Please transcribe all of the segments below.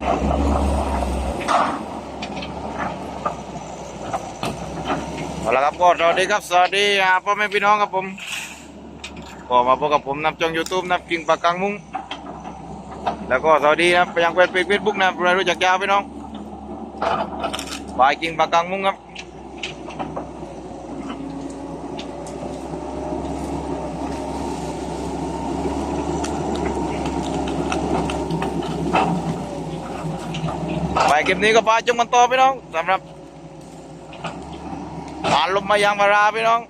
เอาละครับก็สวัสดีครับสวัสดีพ่อแม่พี่น้องครับผมก็มาพบกับผมนับจ่องยูทูบนับกิ่งปากกังมุ้งแล้วก็สวัสดีนะครับไปยังแฟนเพจเฟซบุ๊กนะใครรู้จักยาวพี่น้องบายกิ่งปากกังมุ้งครับ คลิปนี้ก็พาชมกันต่อพี่น้องสำหรับผ่านลมมายางพาราพี่น้อง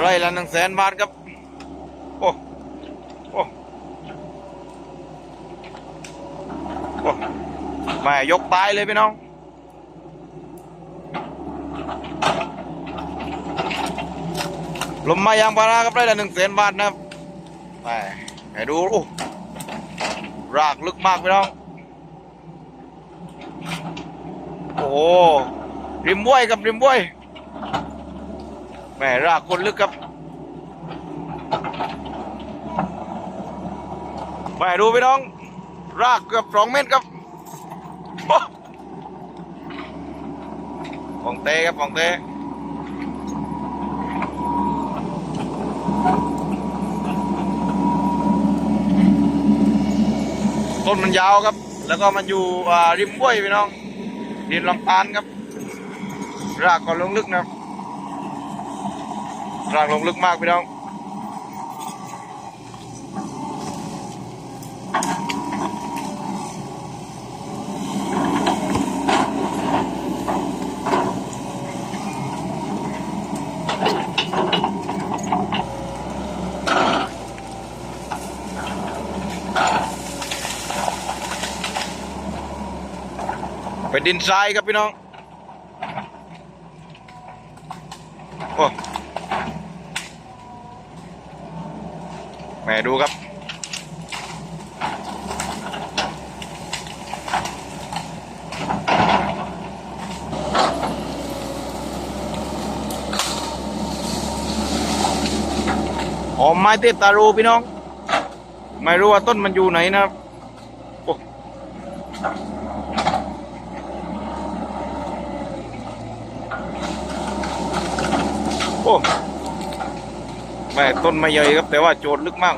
ไร่ละหนึ่งแสนบาทครับ โอ้โอ้โอ้แม่ยกตายเลยพี่น้องลมมายางพาราครับไร่ละหนึ่งแสนบาทนะครับแม่ให้ดูโอ้รากลึกมากพี่น้อง โอ้ ริมบ้วยกับริมบ้วยแหม่รากคนลึกครับแหม่ดูพี่น้อง รากเกือบสองเมตรครับโอ้ของเต้ครับของเต้ต้นมันยาวครับ แล้วก็มันอยู่ริมบ้วยพี่น้อง ดินลำปานครับรากก็ลงลึกนะครับรากลงลึกมากพี่น้อง ดินทรายครับพี่น้อง โอ้แหมดูครับ หอมไม้เทพตารูพี่น้อง ไม่รู้ว่าต้นมันอยู่ไหนนะครับ โอ้ โอ้แม่ต้นไม่ใหญ่ครับ แต่ว่าโจดลึกมาก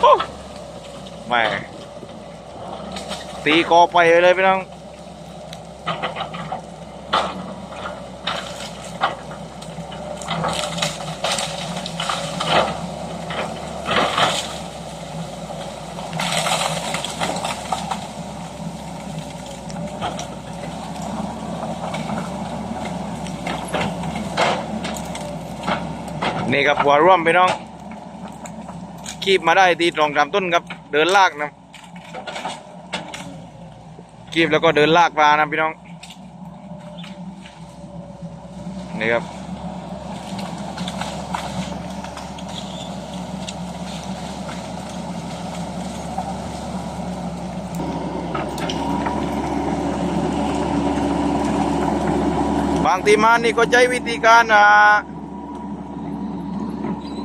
โอ้แม่ตีกอไปเลยพี่น้อง นี่ครับหัวร่วมพี่น้อง คีบมาได้ตีตรงตามต้นครับ เดินลากนะคีบแล้วก็เดินลากปลานะพี่น้อง นี่ครับ บางทีมานี่ก็ใช้วิธีการ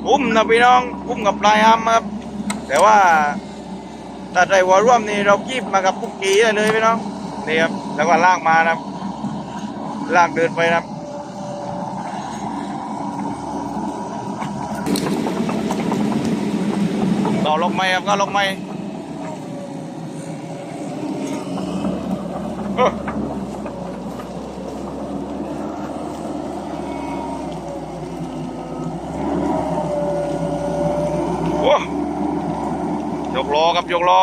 อุ้มนะพี่น้องอุ้มกับปลายอามครับแต่ว่าถ้าใส่หัวร่วมนี่เรากีบมากับปุกกี้เลยพี่น้องนี่ครับแล้วก็ลากมานะลากเดินไปนะต่อลงไม้ครับก็ลงไม้เอ้อ โอ้ย ครับยกล้อ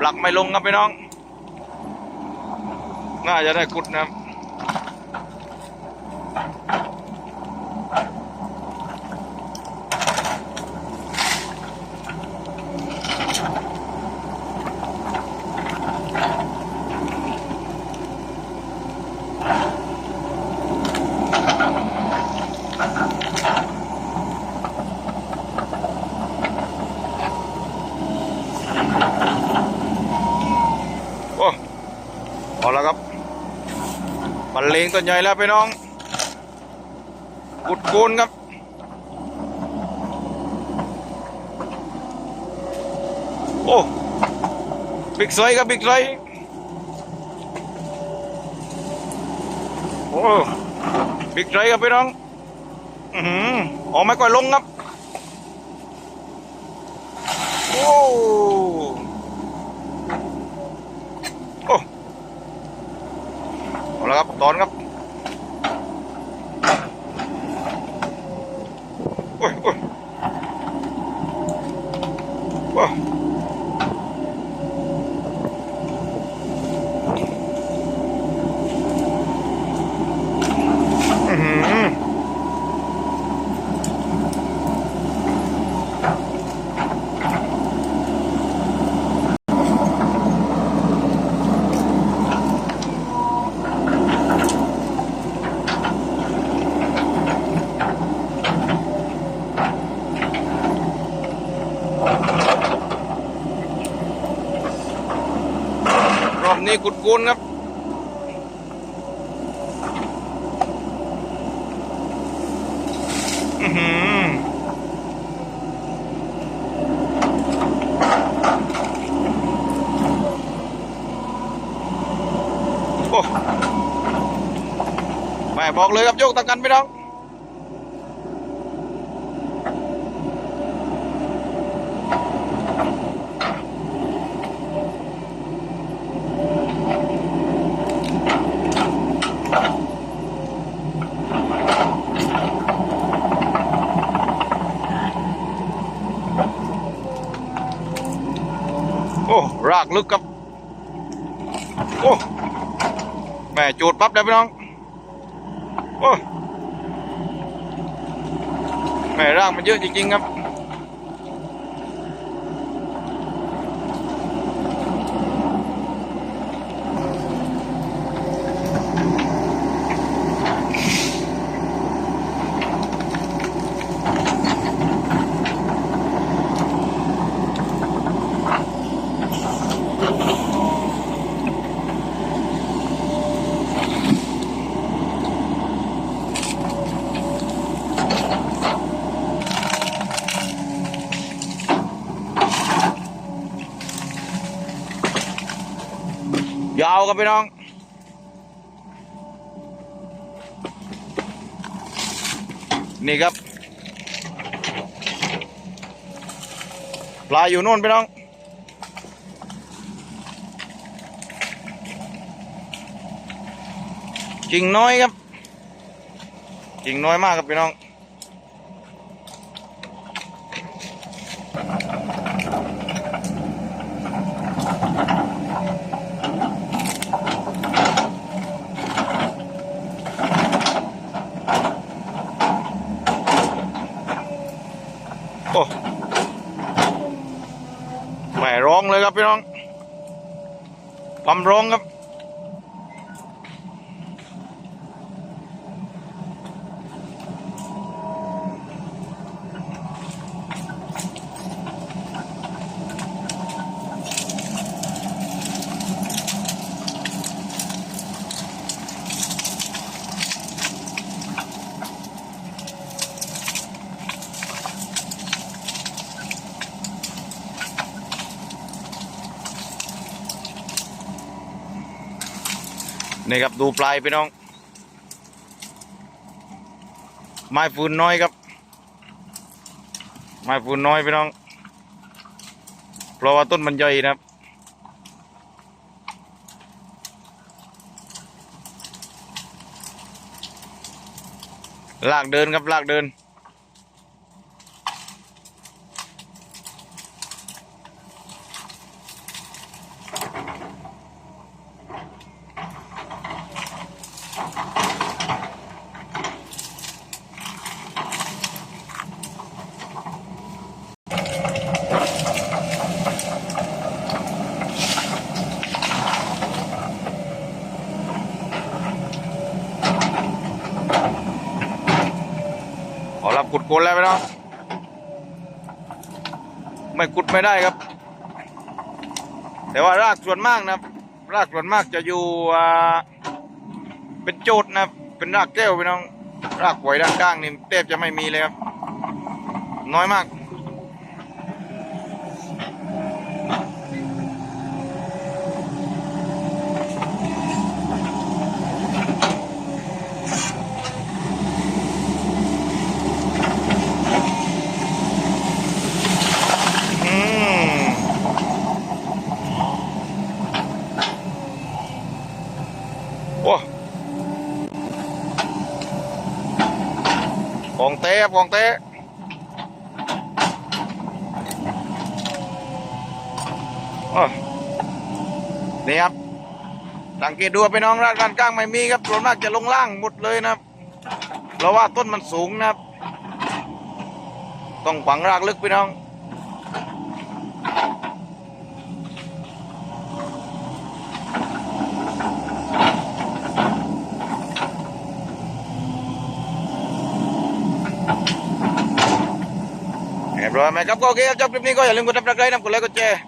หลักไม่ลงครับพี่น้อง น่าจะได้กุดนะครับ โอ้ เอาละครับบันเลงตัวใหญ่แล้วพี่น้องกุดโกนครับโอ้บิ๊กไซครับบิ๊กไซโอ้บิ๊กไซครับพี่น้องอือหือออกไม่ก่อยลงครับโอ้โอ้ เอาละครับตอนครับโอ้ยโอ้ นี้กุดกูนครับอือหือโอ้แม่บอกเลยครับโยกตะกันพี่น้อง โอ้ รากลึกครับ โอ้แม่จูดปั๊บเลยพี่น้อง โอ้แม่รางมันเยอะจริงๆครับ ครับพี่น้องนี่ครับ ปลาอยู่โน่นพี่น้อง กิ่งน้อยครับ กิ่งน้อยมากครับพี่น้อง โอ้แหม่ร้องเลยครับพี่น้อง คว นี่ครับดูปลายพี่น้อง ไม้ฟืนน้อยครับ ไม้ฟืนน้อยพี่น้อง เพราะว่าต้นมันใหญ่นะครับ ลากเดินครับลากเดิน ขอรับกุดโกนแล้วไปน้องไม่กุดไม่ได้ครับ แต่ว่ารากส่วนมากนะรากส่วนมากจะอยู่เป็นโจทย์นะเป็นรากแก้วพี่น้อง รากหวยด้านข้างนี่เทบจะไม่มีเลยครับ น้อยมาก อืมโอ้ของเต้ ครับของเต้โอ้นี่ครับ สังเกตดูไปน้องรากด้านกลางไม่มีครับส่วนมากจะลงล่างหมดเลยนะครับเพราะว่าต้นมันสูงนะครับ ต้องฝังรากลึกไปน้อง เรียบร้อไหมครับก็โอเคครับจบคลิปนี้ก็อย่าลืมกดติดตามกดไลค์นะกดไลค์กดแชร์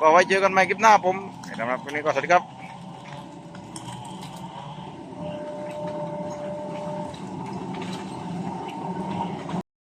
ก็ไว้เจอกันใหม่คลิปหน้าผมสำหรับคลิปนี้ก็สวัสดีครับ